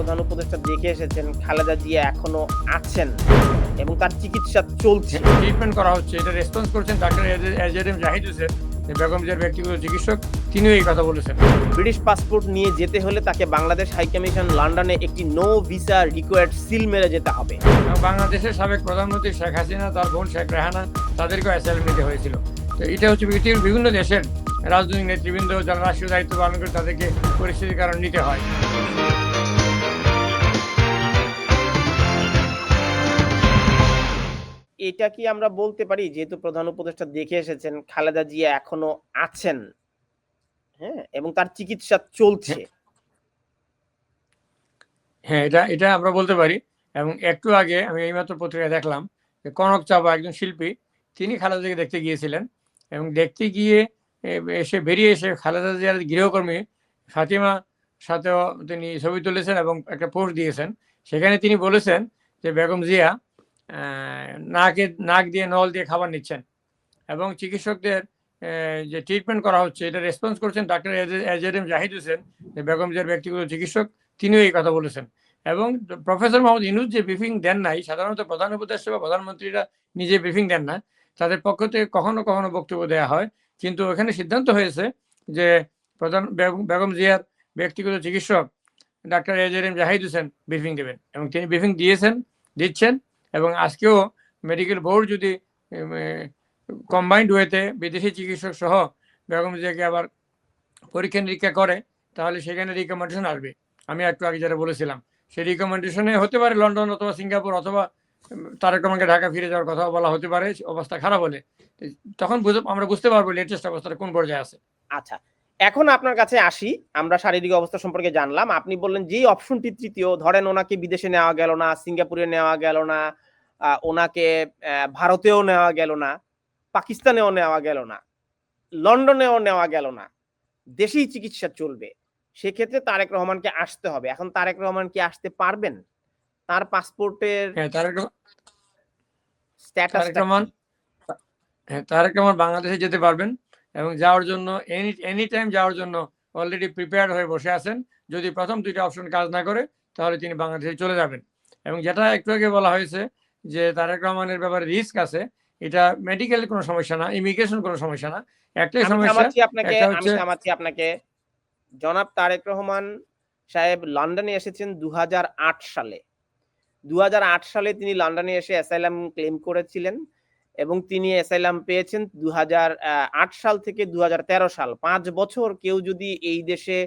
প্রধান উপদেষ্টা দেখে এসেছেন খালেদা জিয়া এখনও আছেন এবং তার চিকিৎসা চলছে। ট্রিটমেন্ট করা হচ্ছে এটা রেসপন্স করছেন ডাক্তার এজেডএম জাহিদ হোসেন বেগম জিয়ার ব্যক্তিগত চিকিৎসক তিনিও এই কথা বলেছেন। ব্রিটিশ পাসপোর্ট নিয়ে যেতে হলে তাকে বাংলাদেশ হাইকমিশন লন্ডনে একটি নো ভিসা রিকোয়ার্ড সিল মেরে যেতে হবে। বাংলাদেশের সাবেক প্রধানমন্ত্রী শেখ হাসিনা তার বোন শেখ রেহানা তাদেরকেও অ্যাসাইলাম নিতে হয়েছিল। তো এটা হচ্ছে পৃথিবীর বিভিন্ন দেশের রাজনৈতিক নেতৃবৃন্দ যারা রাষ্ট্রীয় দায়িত্ব পালন করে তাদেরকে পরিস্থিতির কারণে নিতে হয়। এটা কি আমরা বলতে পারি? যেহেতু প্রধান উপদেষ্টা দেখে এসেছেন, খালেদা জিয়া এখনও আছেন হ্যাঁ এবং তার চিকিৎসা চলছে। হ্যাঁ। এটা এটা আমরা বলতে পারি। এবং একটু আগে আমি এইমাত্র পত্রিকায় দেখলাম যে কনক চাপা একজন শিল্পী, তিনি খালেদাকে দেখতে গিয়েছিলেন এবং দেখতে গিয়ে এসে বেরিয়ে এসে খালেদা জিয়ার গৃহকর্মী ফাতিমা সাথেও তিনি ছবি তুলেছেন এবং একটা পোস্ট দিয়েছেন। সেখানে তিনি বলেছেন যে বেগম জিয়া নাকে নাক দিয়ে নল দিয়ে খাবার নিচ্ছেন। এবং চিকিৎসকদের যে ট্রিটমেন্ট করা হচ্ছে, এটা রেসপন্স করছেন ডাক্তার এজেডএম জাহিদ হোসেন বেগম জিয়ার ব্যক্তিগত চিকিৎসক, তিনিও এই কথা বলেছেন। এবং প্রফেসর মোহাম্মদ ইনুজ যে ব্রিফিং দেন নাই, সাধারণত প্রধান উপদেষ্টা বা প্রধানমন্ত্রীরা নিজে ব্রিফিং দেন না, তাদের পক্ষ থেকে কখনো কখনো বক্তব্য দেওয়া হয়। কিন্তু এখানে সিদ্ধান্ত হয়েছে যে প্রধান বেগম- জিয়ার ব্যক্তিগত চিকিৎসক ডাক্তার এজেরিম জাহিদ হোসেন ব্রিফিং দেবেন। এবং তিনি ব্রিফিং দিয়েছেন, দিচ্ছেন। এবং আজকেও মেডিকেল বোর্ড যদি কম্বাইন্ড ওয়েতে বিদেশি চিকিৎসক সহ বেগম জিয়াকে আবার পরীক্ষা নিরীক্ষা করে, তাহলে সেখানে রিকমেন্ডেশন আসবে। আমি একটু আগে যেটা বলেছিলাম, সেই রিকমেন্ডেশনে হতে পারে লন্ডন অথবা সিঙ্গাপুর অথবা তারেক রহমানকে ঢাকা ফিরে যাওয়ার কথা বলা হতে পারে, অবস্থা খারাপ হলে। তখন আমরা বুঝতে পারব লেটেস্ট অবস্থাটা কোন পর্যায়ে আছে। আচ্ছা এখন আপনার কাছে আসি আমরা শারীরিক অবস্থা সম্পর্কে জানলাম। আপনি বললেন যেই অপশনটি তৃতীয় ধরেন ওনাকে বিদেশে নেওয়া গেল না সিঙ্গাপুরে নেওয়া গেল না ওনাকে ভারতেও নেওয়া গেল না পাকিস্তানেও নেওয়া গেল না লন্ডনেও নেওয়া গেল না দেশেই চিকিৎসা চলবে। সেক্ষেত্রে তারেক রহমানকে আসতে হবে। এখন তারেক রহমান কি আসতে পারবেন? তার পাসপোর্টের হ্যাঁ তারেক স্ট্যাটাস রহমান হ্যাঁ তারেক রহমান বাংলাদেশে যেতে পারবেন। এবং যাওয়ার জন্য এনি এনি টাইম যাওয়ার জন্য অলরেডি প্রিপেয়ার হয়ে বসে আছেন যদি প্রথম দুইটা অপশন কাজ না করে তাহলে তিনি বাংলাদেশে চলে যাবেন। এবং যেটা একটু আগে বলা হয়েছে যে তারেক রহমানের ব্যাপারে রিস্ক আছে এটা মেডিকেল কোনো সমস্যা না ইমিগ্রেশন কোনো সমস্যা না। একটাই সমস্যা আপনাকে আমি থামাচ্ছি আপনাকে জনাব তারেক রহমান সাহেব লন্ডনে এসেছেন দু হাজার আট সালে। দু হাজার আট সালে তিনি লন্ডনে এসে অ্যাসাইলাম ক্লেম করেছিলেন। এবং তিনি অ্যাসাইলাম পেয়েছেন দু হাজার আট সাল থেকে দু হাজার তেরো সাল। পাঁচ বছর কেউ যদি এই দেশে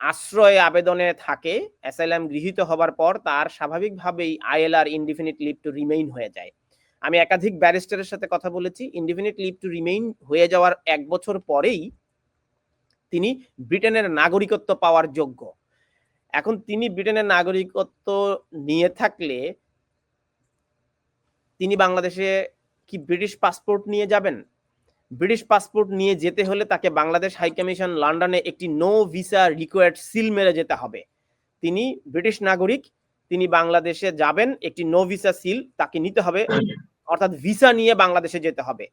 আশ্রয় আবেদনে থাকে অ্যাসাইলাম গৃহীত হবার পর তার স্বাভাবিকভাবেই ILR indefinite leave to remain হয়ে যায়। আমি একাধিক ব্যারিস্টারের সাথে কথা বলেছি ইনডিফিনিট লিভ টু রিমেইন হয়ে যাওয়ার এক বছর পরেই তিনি ব্রিটেনের নাগরিকত্ব পাওয়ার যোগ্য। এখন তিনি ব্রিটেনের নাগরিকত্ব নিয়ে থাকলে তিনি বাংলাদেশে কি ব্রিটিশ পাসপোর্ট নিয়ে যাবেন? ব্রিটিশ পাসপোর্ট নিয়ে যেতে হলে তাকে বাংলাদেশ হাইকমিশন লন্ডনে একটি নো ভিসা রিকোয়ার্ড সিল মেরে যেতে হবে। তিনি ব্রিটিশ নাগরিক, তিনি বাংলাদেশে যাবেন, একটি নো ভিসা সিল তাকে নিতে হবে, অর্থাৎ ভিসা নিয়ে বাংলাদেশে যেতে হবে।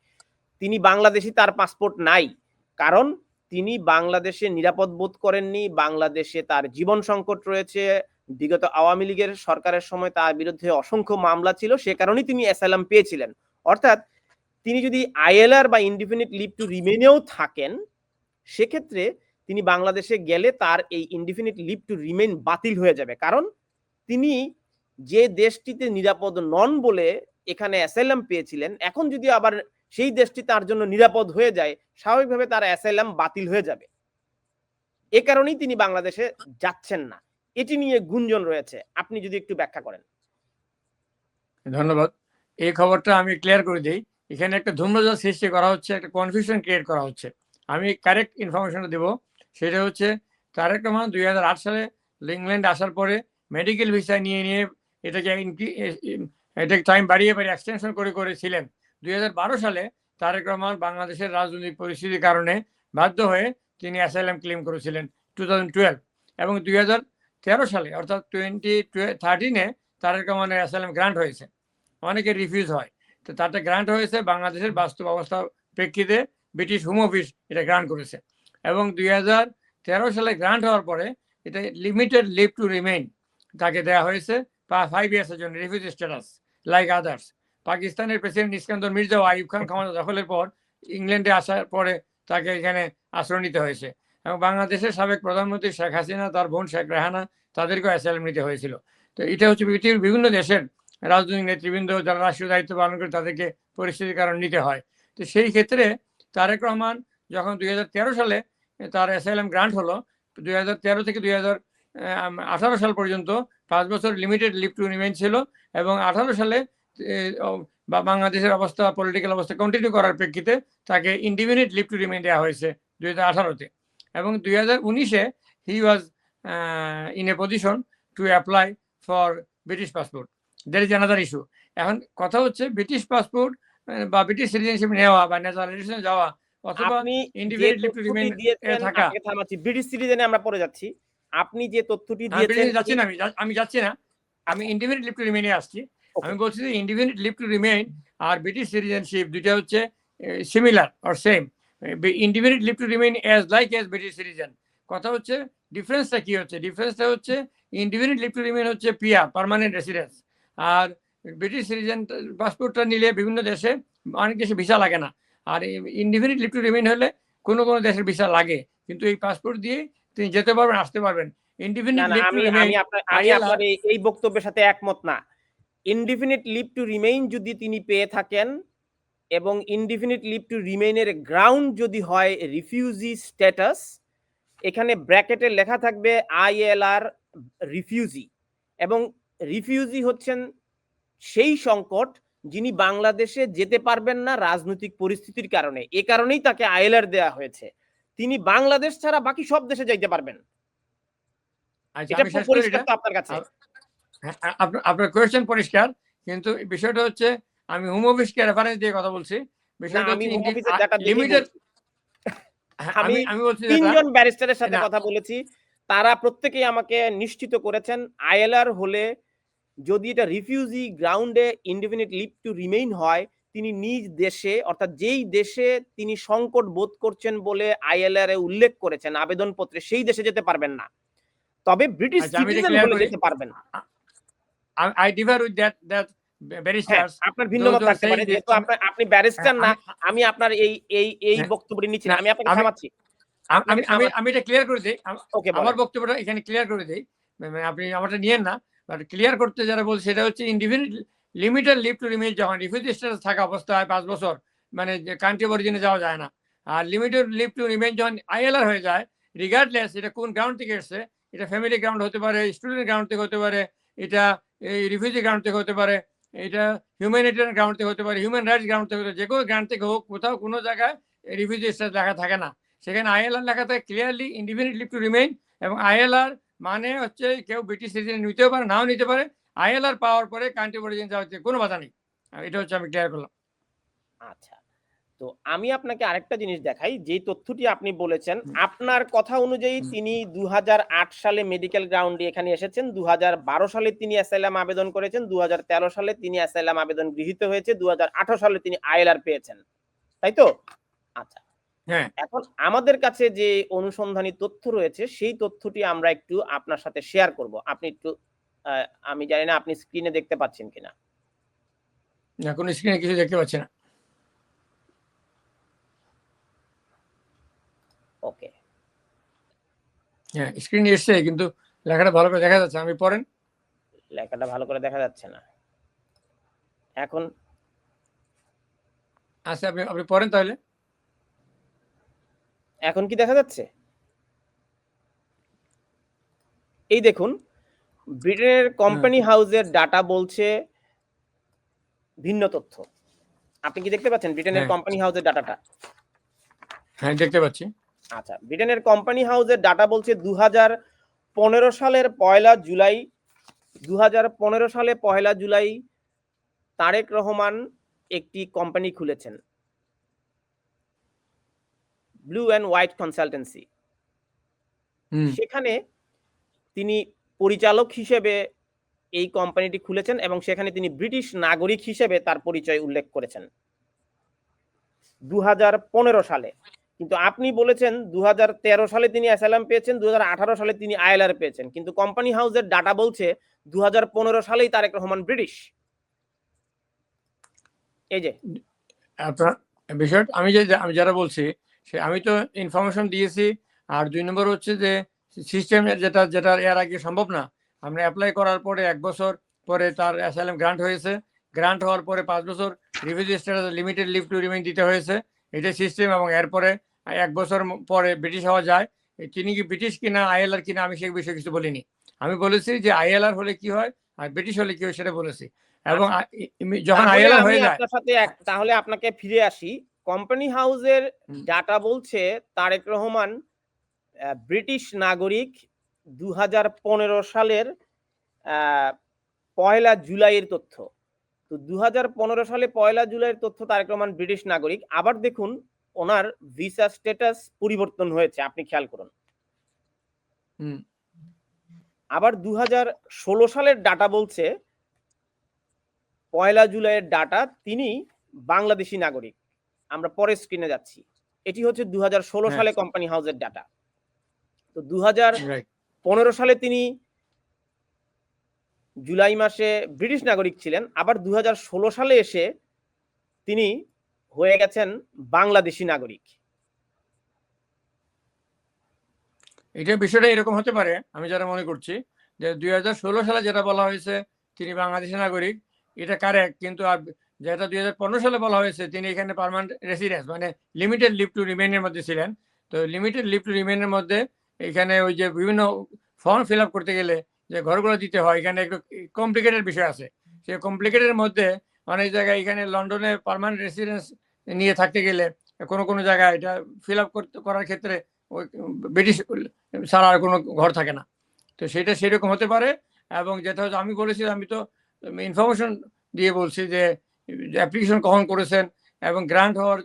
তিনি বাংলাদেশি তার পাসপোর্ট নাই, কারণ তিনি বাংলাদেশে নিরাপদ বোধ করেননি, বাংলাদেশে তার জীবন সংকট রয়েছে বিগত আওয়ামী লীগের সরকারের সময় তার বিরুদ্ধে অসংখ্য মামলা ছিল, সে কারণেই তিনি অ্যাসাইলাম পেয়েছিলেন। অর্থাৎ তিনি যদি আইএলআর বা ইনডিফিনিট লিভ টু রিমেনেও থাকেন, সেক্ষেত্রে তিনি বাংলাদেশে গেলে তার এই ইনডিফিনিট লিভ টু রিমেইন বাতিল হয়ে যাবে। কারণ তিনি যে দেশটিতে নিরাপদ নন বলে এখানে অ্যাসাইলাম পেয়েছিলেন, এখন যদি আবার সেই দেশটি তার জন্য নিরাপদ হয়ে যায়, স্বাভাবিকভাবে তার অ্যাসাইলাম বাতিল হয়ে যাবে। এ কারণেই তিনি বাংলাদেশে যাচ্ছেন না। এটি নিয়ে গুঞ্জন রয়েছে। আপনি যদি একটু ব্যাখ্যা করেন। ধন্যবাদ। এই খবরটা আমি ক্লিয়ার করে দিই। এখানে একটা ধূম্রজাল সৃষ্টি করা হচ্ছে, একটা কনফিউশন ক্রিয়েট করা হচ্ছে। আমি কারেক্ট ইনফরমেশনটা দেবো। সেটা হচ্ছে, তারেক রহমান দুই সালে ইংল্যান্ড আসার পরে মেডিকেল ভিসা নিয়ে নিয়ে এটাকে এটাকে টাইম বাড়িয়ে বাড়িয়ে এক্সটেনশন করে করেছিলেন। দুই হাজার বারো সালে তারেক রহমান বাংলাদেশের রাজনৈতিক পরিস্থিতির কারণে বাধ্য হয়ে তিনি অ্যাসাইলাম ক্লেম করেছিলেন টু এবং দুই হাজার সালে, অর্থাৎ টোয়েন্টি থার্টিনে তারেক রহমানের অ্যাসাইলাম গ্রান্ট হয়েছে। অনেকে রিফিউজ হয়। তো তাতে গ্রান্ট হয়েছে বাংলাদেশের বাস্তব অবস্থা প্রেক্ষিতে ব্রিটিশ হোম অফিস এটা গ্রান্ট করেছে। এবং দুই হাজার তেরো সালে গ্রান্ট হওয়ার পরে এটা লিমিটেড লিভ টু রিমেইন তাকে দেওয়া হয়েছে ফাইভ ইয়ার্সের জন্য রিফিউজ স্ট্যাটাস লাইক আদার্স পাকিস্তানের প্রেসিডেন্ট ইস্কান্দর মির্জা ও আইব খান ক্ষমতা দখলের পর ইংল্যান্ডে আসার পরে তাকে এখানে আশ্রয় নিতে হয়েছে। এবং বাংলাদেশের সাবেক প্রধানমন্ত্রী শেখ হাসিনা, তার বোন শেখ রেহানা, তাদেরকেও অ্যাসাইলাম নিতে হয়েছিল। তো এটা হচ্ছে পৃথিবীর বিভিন্ন দেশের রাজনৈতিক নেতৃবৃন্দ, যারা রাষ্ট্রীয় দায়িত্ব পালন করে তাদেরকে পরিস্থিতির কারণ নিতে হয়। তো সেই ক্ষেত্রে তারেক রহমান যখন দুই হাজার তেরো সালে তার অ্যাসাইলাম গ্রান্ট হলো, দুই হাজার তেরো থেকে দুই আঠারো সাল পর্যন্ত পাঁচ বছর লিমিটেড লিভ টু রিমেইন ছিল এবং আঠারো সালে বা বাংলাদেশের অবস্থা, পলিটিক্যাল অবস্থা কন্টিনিউ করার প্রেক্ষিতে তাকে ইনডিফিনিট লিভ টু রিমেইন দেওয়া হয়েছে দুই হাজার আঠারোতে। এবং দুই হাজার উনিশে he was in a position to apply for British passport there is another issue এখন কথা হচ্ছে ব্রিটিশ পাসপোর্ট বা ব্রিটিশ সিটিজেনশিপ নেওয়া বা ন্যাচারালাইজেশন যাওয়া অথবা ইন্ডিভিজুয়াল টু রিমেইন থাকা। থামাচ্ছি। ব্রিটিশ সিটিজেনে আমরা পড়ে যাচ্ছি। আপনি যে তথ্যটি আমি দিয়েছেন যাচ্ছি না আমি আমি যাচ্ছি না। আমি ইন্ডিপেন্ডেন্ট লিভ টু রিমেইনে আসছি। আমি বলছি যে ইন্ডিপেন্ডেন্ট লিভ টু রিমেইন আর ব্রিটিশ সিটিজেনশিপ দুইটা হচ্ছে similar or same independent leave to remain as like as British citizen কথা হচ্ছে ডিফারেন্সটা কি হচ্ছে? ডিফারেন্সটা হচ্ছে ইন্ডিপেন্ডেন্ট লিভ টু রিমেইন হচ্ছে পিয়া পার্মানেন্ট রেসিডেন্স আর ব্রিটিশ সিটিজেন পাসপোর্টটা নিলে বিভিন্ন দেশে অনেক দেশে ভিসা লাগে না। আর ইন্ডিপেন্ডেন্ট লিভ টু রিমেইন হলে কোনো কোনো দেশের ভিসা লাগে। কিন্তু এই পাসপোর্ট দিয়ে তিনি যেতে পারবেন আসতে পারবেন। ইন্ডিপেন্ডেন্ট আমি আপনার এই বক্তব্যের সাথে একমত না। ইনডিফিনিট লিভ টু রিমেইন যদি তিনি পেয়ে থাকেন এবং ইনডিফিনিট লিভ টু রিমেইনের গ্রাউন্ড যদি হয় রিফিউজি স্ট্যাটাস এখানে ব্র্যাকেটে লেখা থাকবে আইএলআর রিফিউজি এবং রিফিউজি হচ্ছেন সেই সংকট যিনি বাংলাদেশে যেতে পারবেন না রাজনৈতিক পরিস্থিতির কারণে। এ কারণেই তাকে আইএলআর দেওয়া হয়েছে। তিনি বাংলাদেশ ছাড়া বাকি সব দেশে যাইতে পারবেন। আচ্ছা এটা পরিষ্কার তো আপনার কাছে। হ্যাঁ, আপনার কোয়েশ্চেন পরিষ্কার কিন্তু বিষয়টা হচ্ছে আমি হোম অফিসকে রেফারেন্স দিয়ে কথা বলছি? আমি বলছি তিনজন ব্যারিস্টারের সাথে কথা বলেছি। তারা প্রত্যেকেই আমাকে নিশ্চিত করেছেন আইএলআর হলে যদি এটা রিফিউজি গ্রাউন্ডে ইনডিফিনিট লিভ টু রিমেইন হয় তিনি নিজ দেশে অর্থাৎ যেই দেশে তিনি সংকট বোধ করছেন বলে আইএলআর এ উল্লেখ করেছেন আবেদনপত্রে সেই দেশে যেতে পারবেন না। তবে ব্রিটিশ আচ্ছা, এটা সিটিজেন যেতে পারবেন I differ with that that হ্যাঁ ব্যারিস্টার্স আপনার ভিন্ন মত থাকতে পারে যেহেতু আপনি ব্যারিস্টার না আমি- আপনার এই এই এই হ্যাঁ, বক্তব্যটি নিচ্ছি আমি আপনাকে থামাচ্ছি। আমি আমি আমি এটা ক্লিয়ার করে দিই। আমার বক্তব্যটা এখানে ক্লিয়ার করে দিই। মানে আপনি আমারটা নিয়েন না বাট ক্লিয়ার করতে যারা বলছে সেটা হচ্ছে individual limited leave to remain যখন রিফিউজি স্ট্যাটাস থাকা অবস্থায় পাঁচ বছর মানে কান্ট্রি অরিজিনে যাওয়া যায় না। আর লিমিটেড লিভ টু রিমেইন যখন আইএলআর হয়ে যায় রিগার্ডলেস এটা কোন গ্রাউন্ড থেকে এসছে এটা ফ্যামিলি গ্রাউন্ড হতে পারে স্টুডেন্ট গ্রাউন্ড থেকে হতে পারে এটা এই রিফিউজি গ্রাউন্ড থেকে হতে পারে এটা হিউম্যানিটেরিয়ান গ্রাউন্ড থেকে হতে পারে হিউম্যান রাইটস গ্রাউন্ড থেকে হতে যে কোনো গ্রাউন্ড থেকে হোক, কোথাও কোনো জায়গায় রিফিউজি স্ট্যাটাস লেখা থাকে না। সেখানে আইএলআর লেখা থাকে clearly independent leave to remain এবং আইএলআর মানে হচ্ছে কেউ ব্রিটিশ সিটিজেন নিতেও পারে, নাও নিতে পারে। আইএলআর পাওয়ার পরে কান্ট্রি অরিজিন হচ্ছে কোনো বাধা নেই। এটা হচ্ছে আমি ক্লিয়ার করলাম। আচ্ছা। তো আমি আপনাকে আরেকটা জিনিস দেখাই যে তথ্যটি আপনি বলেছেন আপনার কথা অনুযায়ী। তিনি দুহাজার আট সালে মেডিকেল গ্রাউন্ডে এখানে এসেছেন দুহাজার বারো সালে তিনি অ্যাসাইলাম আবেদন করেছেন দু সালে তিনি অ্যাসাইলাম আবেদন গৃহীত হয়েছে দু সালে তিনি আইএলআর পেয়েছেন। তাই তো? আচ্ছা। হ্যাঁ। এখন আমাদের কাছে যে অনুসন্ধানী তথ্য রয়েছে সেই তথ্যটি আমরা একটু আপনার সাথে শেয়ার করব। আপনি একটু আমি জানি না আপনি স্ক্রিনে দেখতে পাচ্ছেন কিনা। না কোনো স্ক্রিনে কিছু দেখতে পাচ্ছি না। ওকে হ্যাঁ স্ক্রিনে এসছে কিন্তু লেখাটা ভালো করে দেখা যাচ্ছে আমি পড়েন। লেখাটা ভালো করে দেখা যাচ্ছে না। এখন আচ্ছা আপনি আপনি পড়েন তাহলে। এখন কি দেখা যাচ্ছে? এই দেখুন ব্রিটেনের কোম্পানি হাউসের ডাটা বলছে ভিন্ন তথ্য। আপনি কি দেখতে পাচ্ছেন ব্রিটেনের। কোম্পানি হাউসের ডাটাটা হ্যাঁ দেখতে পাচ্ছি। আচ্ছা ব্রিটেনের কোম্পানি হাউসের ডাটা বলছে দু পনেরো সালের পয়লা জুলাই দুই হাজার পনেরো সালে পয়লা জুলাই তারেক রহমান একটি কোম্পানি খুলেছেন। ব্লু অ্যান্ড হোয়াইট কনসালটেন্সি সেখানে তিনি পরিচালক হিসেবে এই কোম্পানিটি খুলেছেন এবং সেখানে তিনি ব্রিটিশ নাগরিক হিসেবে তার পরিচয় উল্লেখ করেছেন। দু হাজার পনেরো সালে। কিন্তু আপনি বলেছেন দু হাজার তেরো সালে তিনি অ্যাসাইলাম পেয়েছেন দু হাজার আঠারো সালে তিনি আইএলআর পেয়েছেন। কিন্তু কোম্পানি হাউসের ডাটা বলছে দু হাজার পনেরো সালেই তারেক রহমান ব্রিটিশ। এই যে। আপনার বিষয়টা আমি যে আমি যারা বলছি, সে আমি তো ইনফরমেশন দিয়েছি, আর দুই নম্বর হচ্ছে যে সিস্টেম যেটা যেটা এর আগে সম্ভব না, আমরা অ্যাপ্লাই করার পরে এক বছর পরে তার অ্যাসাইলাম গ্রান্ট হয়েছে। গ্রান্ট হওয়ার পরে পাঁচ বছর review status limited leave to remain দিতে হয়েছে। এটা সিস্টেম এবং এরপরে এক বছর পরে ব্রিটিশ হওয়া যায়। তিনি কি ব্রিটিশ কিনা আইএলআর কিনা আমি সেই বিষয়ে কিছু বলিনি। আমি বলেছি যে আইএলআর হলে কি হয় আর ব্রিটিশ হলে কি হয় সেটা বলেছি। এবং আ- ই- ই- যখন আইএলআর হয়ে যায় তাহলে আপনাকে ফিরে আসি। কোম্পানি হাউসের ডাটা বলছে তারেক রহমান ব্রিটিশ নাগরিক দু হাজার পনেরো সালের আহ, পয়লা জুলাইয়ের তথ্য। তো দু সালে পয়লা জুলাইয়ের তথ্য তারেক রহমান ব্রিটিশ নাগরিক। আবার দেখুন ওনার ভিসা স্ট্যাটাস পরিবর্তন হয়েছে আপনি খেয়াল করুন। আবার দু সালের ডাটা বলছে পয়লা জুলাইয়ের ডাটা তিনি বাংলাদেশি নাগরিক। আমরা পরের স্ক্রিনে যাচ্ছি। এটি হচ্ছে দু হ্যাঁ। সালে কোম্পানি হাউসের ডাটা তো দু পনেরো সালে তিনি জুলাই মাসে ব্রিটিশ নাগরিক ছিলেন, আবার দুহাজার ষোলো সালে এসে তিনি হয়ে গেছেন বাংলাদেশি নাগরিক। এটা বিষয়টা এরকম হতে পারে, আমি যারা মনে করছি, যে দুই হাজার ষোলো সালে যেটা বলা হয়েছে, তিনি বাংলাদেশি নাগরিক, এটা কারেক্ট কিন্তু আর যেটা দুই হাজার পনেরো সালে বলা হয়েছে, তিনি এখানে পার্মানেন্ট রেসিডেন্স মানে লিমিটেড লিভ টু রিমেইনের মধ্যে ছিলেন। তো লিমিটেড লিভ টু রিমেইনের মধ্যে এখানে ওই যে বিভিন্ন ফর্ম ফিল করতে গেলে যে ঘরগুলো দিতে হয়, এখানে একটু কমপ্লিকেটেড বিষয় আছে। সেই কমপ্লিকেটের মধ্যে অনেক জায়গায় এখানে লন্ডনে পার্মানেন্ট রেসিডেন্স নিয়ে থাকতে গেলে কোনো কোনো জায়গায় এটা ফিল আপ করার ক্ষেত্রে ওই ব্রিটিশ ছাড়া আর কোনো ঘর থাকে না। তো সেটা সেরকম হতে পারে এবং যেটা হচ্ছে আমি বলেছি, আমি তো ইনফরমেশন দিয়ে বলছি যে অ্যাপ্লিকেশন কখন করেছেন এবং গ্রান্ট হওয়ার,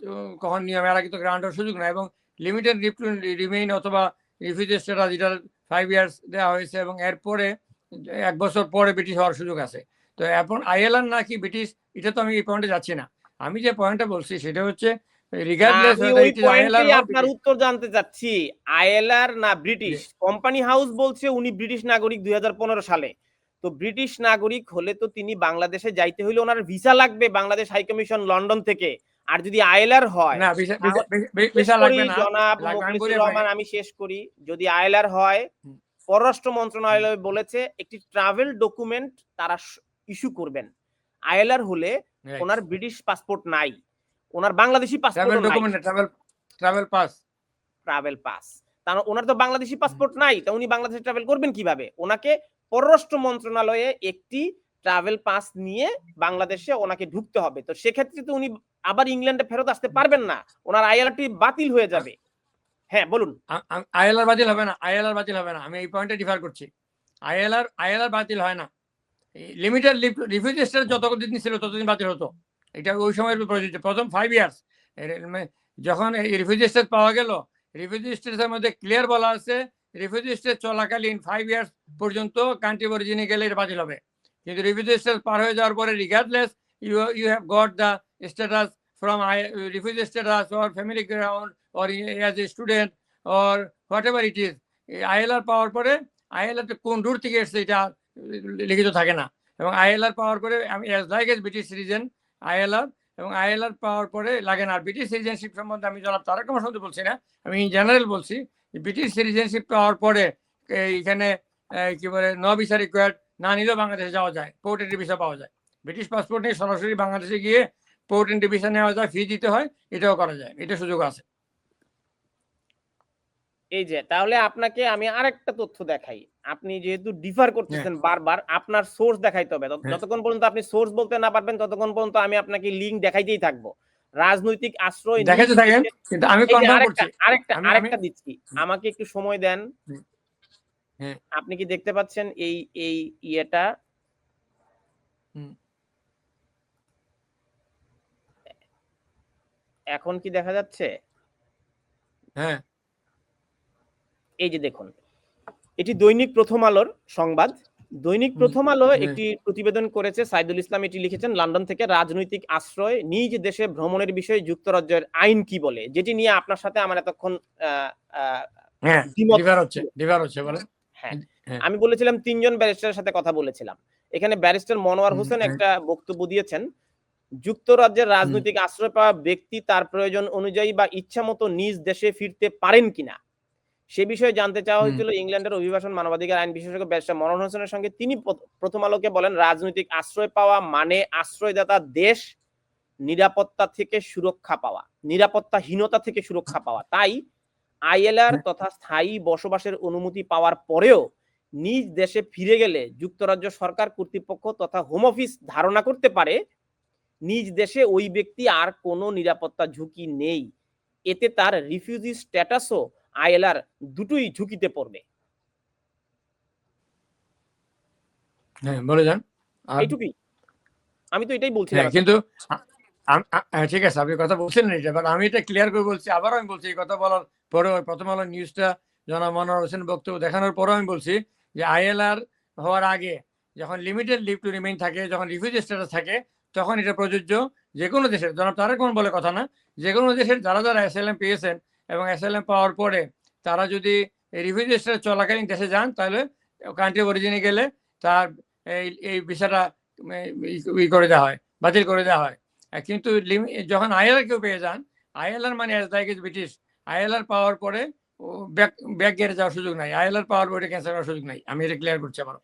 কখন নিয়ম, এর আগে তো গ্রান্ট হওয়ার সুযোগ নাই এবং লিমিটেড রিমেইন অথবা রিফিউজি স্ট্যাটাস যেটা ফাইভ ইয়ার্স দেওয়া হয়েছে এবং এরপরে এক বছর পরে ব্রিটিশ হওয়ার সুযোগ আছে। তো এখন আইএলআর নাকি ব্রিটিশ এটা তো আমি এই পয়েন্টে যাচ্ছি না। আমি যে পয়েন্টটা বলছি সেটা হচ্ছে আপনার উত্তর জানতে চাচ্ছি আইএলআর না ব্রিটিশ কোম্পানি হাউস বলছে উনি ব্রিটিশ নাগরিক দুই হাজার পনেরো সালে। তো ব্রিটিশ নাগরিক হলে তো তিনি বাংলাদেশে যাইতে হইলে ওনার ভিসা লাগবে বাংলাদেশ হাইকমিশন লন্ডন থেকে। আর যদি আইএলআর হয় না জনাব রহমান আমি শেষ করি। যদি আইএলআর হয় পররাষ্ট্র মন্ত্রণালয় বলেছে একটি ট্রাভেল ডকুমেন্ট তারা ইস্যু করবেন। আইএলআর হলে ওনার ব্রিটিশ পাসপোর্ট নাই। ওনার Bangladeshi travel passport document travel travel pass travel pass তার ওনার তো বাংলাদেশি পাসপোর্ট নাই তা উনি বাংলাদেশে ট্রাভেল করবেন কীভাবে? ওনাকে পররাষ্ট্র মন্ত্রণালয়ে একটি ট্রাভেল পাস নিয়ে বাংলাদেশে ওনাকে ঢুকতে হবে। তো সেক্ষেত্রে তো উনি আবার ইংল্যান্ডে ফেরত আসতে পারবেন না। ওনার আইএলটি বাতিল হয়ে যাবে। হ্যাঁ বলুন। আইএলআর বাতিল হবে না, আইএলআর বাতিল হবে না। আমি এই পয়েন্টে ডিফার করছি। আইএলআর আইএলআর বাতিল হয় না। লিমিটেড রিফিউজি স্টেটাস যতদিন ছিল, ততদিন বাতিল হতো। এটা ওই উপর প্রযোজ্য প্রথম ফাইভ ইয়ার্স যখন এই রিফিউজি পাওয়া গেল রিফিউজি স্টেটাসের মধ্যে ক্লিয়ার বলা আছে রিফিউজি চলাকালীন ফাইভ ইয়ার্স পর্যন্ত কান্ট্রি অরিজিনে গেলে এটা বাতিল হবে। কিন্তু রিফিউজি পার হয়ে যাওয়ার পরে regardless you you have got the status from refugee status or family ground or as a student or whatever it is ILR পাওয়ার পরে আইএলআর কোন দূর থেকে এসছে এটা লিখিত থাকে না। এবং আইএলআর পাওয়ার পরে আমি as like as British citizen ILR এবং আইএলআর পাওয়ার পরে লাগে না। আর ব্রিটিশ সিটিজেনশিপ সম্বন্ধে আমি জনাব তারক সম্বন্ধে বলছি না, আমি ইন জেনারেল বলছি ব্রিটিশ সিটিজেনশিপ পাওয়ার পরে এইখানে কি বলে ন ভিসা রিকোয়ার্ড না নিলেও বাংলাদেশে যাওয়া যায় পোর্ট এন্ট্রি ভিসা পাওয়া যায়। ব্রিটিশ পাসপোর্ট নিয়ে সরাসরি বাংলাদেশে গিয়ে পোর্ট এন্ট্রি ভিসা নেওয়া যায় ফি দিতে হয় এটাও করা যায় এটা সুযোগ আছে। এই যে তাহলে আপনাকে আমি আরেকটা তথ্য দেখাই। আপনি যেহেতু ডিফার করতেছেন বারবার আপনার সোর্স দেখাইতে হবে। হ্যাঁ। যতক্ষণ পর্যন্ত আপনি সোর্স বলতে না পারবেন ততক্ষণ পর্যন্ত আমি আপনাকে লিঙ্ক দেখাইতেই থাকব। রাজনৈতিক আশ্রয় নিয়ে- থাকেন কিন্তু আমি কনফার্ম আরেকটা করছি। আরেকটা আরেকটা দিচ্ছি। আমাকে একটু সময় দেন। হ্যাঁ। আপনি কি দেখতে পাচ্ছেন এই এই ইয়েটা? হুম। এখন কি দেখা যাচ্ছে? হ্যাঁ। এই যে দেখুন এটি দৈনিক প্রথম আলোর সংবাদ। দৈনিক প্রথম আলো হ্যাঁ। একটি প্রতিবেদন করেছে সাইদুল ইসলাম। এটি লিখেছেন লন্ডন থেকে রাজনৈতিক আশ্রয় নিজ দেশে ভ্রমণের বিষয়ে যুক্তরাজ্যের আইন কি বলে? যেটি নিয়ে আপনার সাথে আমার এতক্ষণ আহ, আহ, হ্যাঁ হ্যাঁ। আমি বলেছিলাম তিনজন ব্যারিস্টারের সাথে কথা বলেছিলাম। এখানে ব্যারিস্টার মনোয়ার হোসেন। একটা বক্তব্য দিয়েছেন। যুক্তরাজ্যের রাজনৈতিক আশ্রয় পাওয়া ব্যক্তি তার প্রয়োজন অনুযায়ী বা ইচ্ছা মতো নিজ দেশে ফিরতে পারেন কিনা? সে বিষয়ে জানতে চাওয়া হয়েছিল ইংল্যান্ডের অভিবাসন মানবাধিকার আইন বিশেষজ্ঞ ব্যারিস্টার মনোহর হোসেনের সঙ্গে। তিনি প্রথম আলোকে বলেন রাজনৈতিক আশ্রয় পাওয়া মানে আশ্রয়দাতা দেশ নিরাপত্তা থেকে সুরক্ষা পাওয়া নিরাপত্তাহীনতা থেকে সুরক্ষা পাওয়া। তাই আইএলআর। তথা স্থায়ী বসবাসের অনুমতি পাওয়ার পরেও নিজ দেশে ফিরে গেলে যুক্তরাজ্য সরকার কর্তৃপক্ষ তথা হোম অফিস ধারণা করতে পারে নিজ দেশে ওই ব্যক্তি আর কোনো নিরাপত্তা ঝুঁকি নেই। এতে তার রিফিউজি স্ট্যাটাসও আইএলআর দুটোই ঝুঁকিতে পড়বে। হ্যাঁ বলে যান। এইটুকুই। আমি তো এটাই বলছিলাম হ্যাঁ কিন্তু আ- ঠিক আছে আপনি কথা বলছেন না এটা বাট আমি এটা ক্লিয়ার করে বলছি আবারও আমি বলছি এই কথা বলার পরেও প্রথম আলো নিউজটা জনাব মনোহর হোসেন বক্তব্য দেখানোর পরেও আমি বলছি যে আইএলআর হওয়ার আগে যখন লিমিটেড লিভ টু রিমেইন থাকে যখন রিফিউজি স্ট্যাটাস থাকে তখন এটা প্রযোজ্য যে কোনো দেশের, জনাব তারা কোন বলে কথা না যে কোনো দেশের যারা যারা এস এল এম পেয়েছেন এবং এস এল এম পাওয়ার পরে তারা যদি রিফিউজি স্ট্যাটাস চলাকালীন দেশে যান, তাহলে কান্ট্রি অরিজিনে গেলে তার এই এই ভিসাটা ই- করে দেওয়া হয়, বাতিল করে দেওয়া হয়। কিন্তু যখন আইএলআর কেউ পেয়ে যান আইএলআর মানে অ্যাজ ইজ ব্রিটিশ আইএলআর পাওয়ার পরে ব্যাক ব্যাক গেড়ে যাওয়ার সুযোগ নাই আইএলআর পাওয়ার পরে ক্যান্সেল করার সুযোগ নাই, আমি এটা ক্লিয়ার করছি আবার